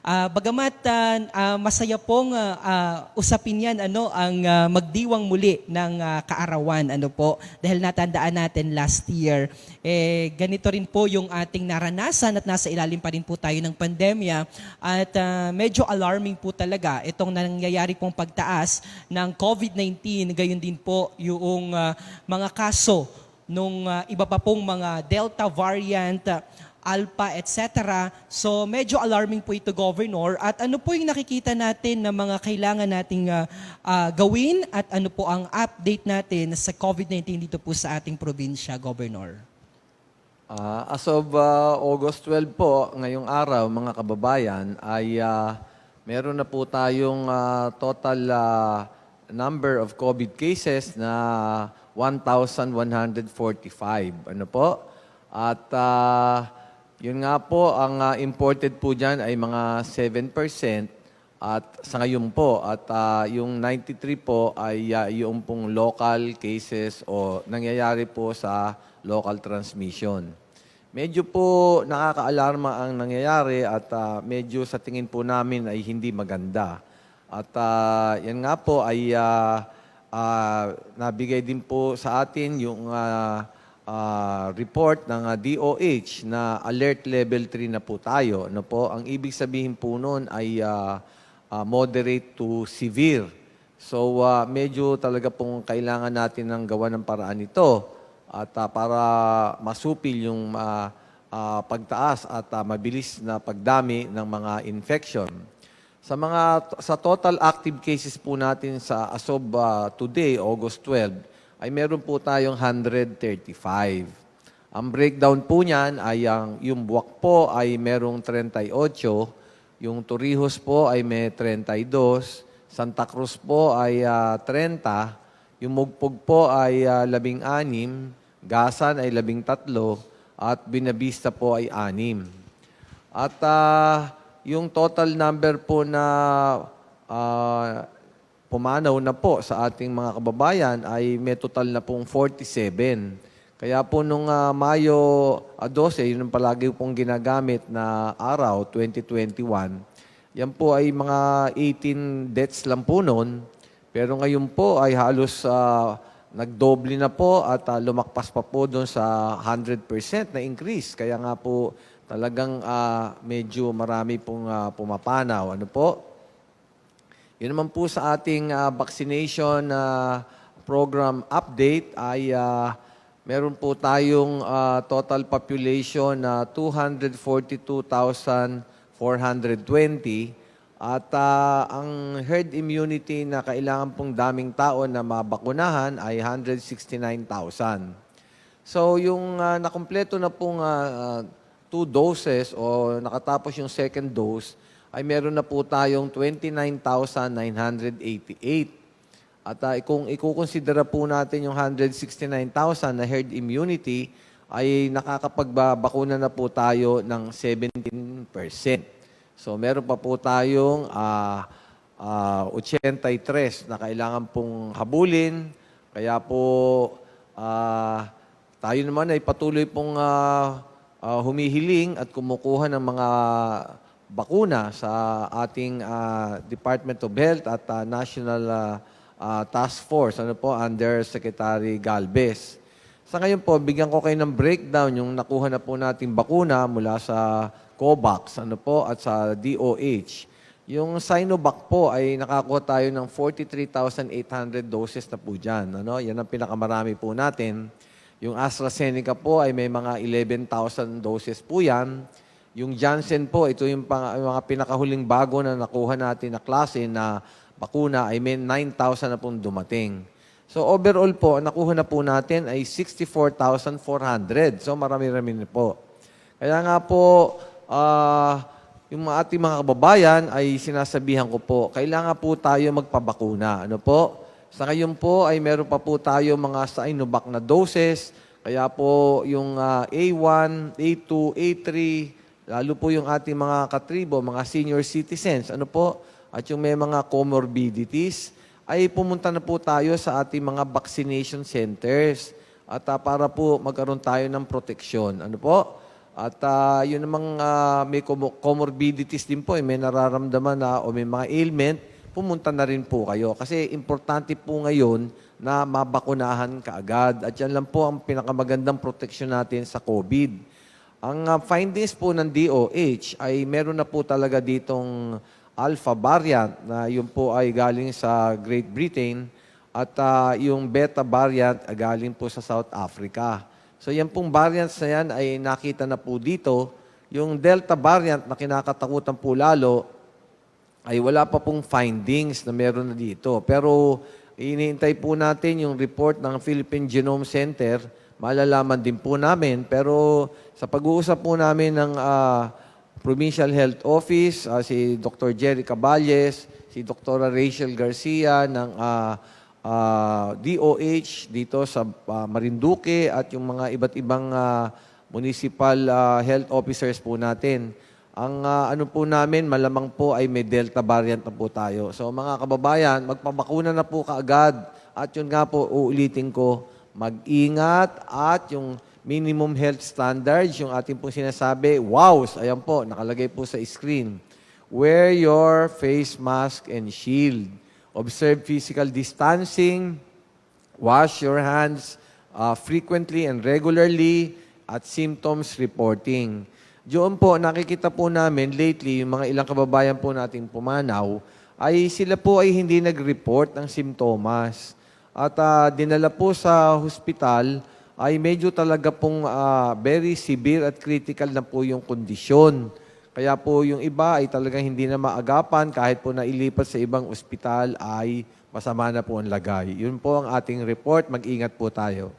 Ah, bagamat ah, masaya pong ah, ah, usapin yan ano ang ah, magdiwang muli ng ah, kaarawan ano po dahil natandaan natin last year. Eh ganito rin po yung ating naranasan at nasa ilalim pa rin po tayo ng pandemya. At ah, medyo alarming po talaga itong nangyayari pong pagtaas ng COVID-19 gayon din po yung ah, mga kaso nung ah, iba pa pong mga Delta variant, ah, Alpha, etc. So medyo alarming po ito, Governor. At ano po yung nakikita natin na mga kailangan nating ah, ah, gawin at ano po ang update natin sa COVID-19 dito po sa ating probinsya, Governor? Ah, as of ah, August 12 po, ngayong araw, mga kababayan, ay ah, meron na po tayong ah, total ah, number of COVID cases na 1,145. Ano po? At ah, yun nga po, ang ah, imported po dyan ay mga 7%. At sa ngayon po, at ah, yung 93 po ay ah, yung pong local cases o nangyayari po sa local transmission. Medyo po nakaka-alarma ang nangyayari at ah, medyo sa tingin po namin ay hindi maganda. At ah, yan nga po ay ah, ah, nabigay din po sa atin yung ah, ah, report ng ah, DOH na alert level 3 na po tayo. Ano po? Ang ibig sabihin po noon ay ah, ah, moderate to severe. So ah, medyo talaga pong kailangan natin ng gawa ng paraan ito at ah, para masupil yung ah, ah, pagtaas at ah, mabilis na pagdami ng mga infection. Sa mga sa total active cases po natin sa as of ah, today, August 12, ay meron po tayong 135. Ang breakdown po niyan ay ang yung buwak po ay merong 38, yung Torrijos po ay may 32, Santa Cruz po ay ah, 30, yung Mugpog po ay ah, 16, Gasan ay 13, at Binabista po ay 6. At ah, yung total number po na ah, pumanaw na po sa ating mga kababayan ay may total na pong 47. Kaya po nung ah, Mayo ah, 12, yun ang palagi pong ginagamit na araw, 2021, yan po ay mga 18 deaths lang po noon. Pero ngayon po ay halos ah, nagdoble na po at ah, lumakpas pa po doon sa 100% na increase. Kaya nga po talagang ah, medyo marami pong ah, pumapanaw. Ano po? Yun naman po sa ating ah, vaccination ah, program update ay ah, meron po tayong ah, total population na 242,420 at ah, ang herd immunity na kailangan pong daming tao na mabakunahan ay 169,000. So yung uh, nakumpleto na pong ah, two doses o nakatapos yung second dose ay meron na po tayong 29,988. At ah, kung ikukonsidera po natin yung 169,000 na herd immunity, ay nakakapagbabakuna na po tayo ng 17%. So meron pa po tayong ah, ah, 83 na kailangan pong habulin. Kaya po ah, tayo naman ay patuloy pong ah, ah, humihiling at kumukuha ng mga bakuna sa ating ah, Department of Health at ah, National ah, ah, Task Force ano po under Secretary Galvez. Sa ngayon po, bigyan ko kayo ng breakdown yung nakuha na po nating bakuna mula sa COVAX ano po at sa DOH. Yung Sinovac po ay nakakuha tayo ng 43,800 doses na po dyan. Ano? Yan ang pinakamarami po natin. Yung AstraZeneca po ay may mga 11,000 doses po yan. Yung Janssen po, ito yung pang, mga pinakahuling bago na nakuha natin na klase na bakuna ay may 9,000 na pong dumating. So overall po, nakuha na po natin ay 64,400. So marami-rami na po. Kaya nga po, ah, yung mga ating mga kababayan ay sinasabihan ko po, kailangan po tayo magpabakuna. Ano po? Sa ngayon po ay meron pa po tayo mga Sinovac na doses. Kaya po yung ah, A1, A2, A3, lalo po yung ating mga katribo, mga senior citizens, ano po? At yung may mga comorbidities, ay pumunta na po tayo sa ating mga vaccination centers at ah, para po magkaroon tayo ng proteksyon. Ano po? At ah, yun namang ah, may comor- comorbidities din po, eh, may nararamdaman na o may mga ailment, pumunta na rin po kayo. Kasi importante po ngayon na mabakunahan kaagad. At yan lang po ang pinakamagandang proteksyon natin sa COVID. Ang ah, findings po ng DOH ay meron na po talaga ditong alpha variant na yun po ay galing sa Great Britain at ah, yung beta variant galing po sa South Africa. So yan pong variants na yan ay nakita na po dito. Yung delta variant na kinakatakutan po lalo ay wala pa pong findings na meron na dito. Pero iniintay po natin yung report ng Philippine Genome Center. Malalaman din po namin. Pero sa pag-uusap po namin ng ah, Provincial Health Office, ah, si Dr. Jerry Caballes, si Dr. Rachel Garcia ng ah, ah, DOH dito sa ah, Marinduque at yung mga iba't ibang ah, municipal ah, health officers po natin. Ang ah, ano po namin, malamang po ay may Delta variant na po tayo. So mga kababayan, magpabakuna na po kaagad. At yun nga po, uulitin ko, mag-ingat at yung minimum health standards, yung ating po sinasabi, wows, ayan po, nakalagay po sa screen. Wear your face mask and shield. Observe physical distancing. Wash your hands uh, frequently and regularly at symptoms reporting. Diyon po, nakikita po namin lately, yung mga ilang kababayan po nating pumanaw, ay sila po ay hindi nag-report ng simptomas. At ah, dinala po sa hospital, ay medyo talaga pong ah, very severe at critical na po yung kondisyon. Kaya po yung iba ay talagang hindi na maagapan kahit po nailipat sa ibang ospital ay masama na po ang lagay. Yun po ang ating report. Mag-ingat po tayo.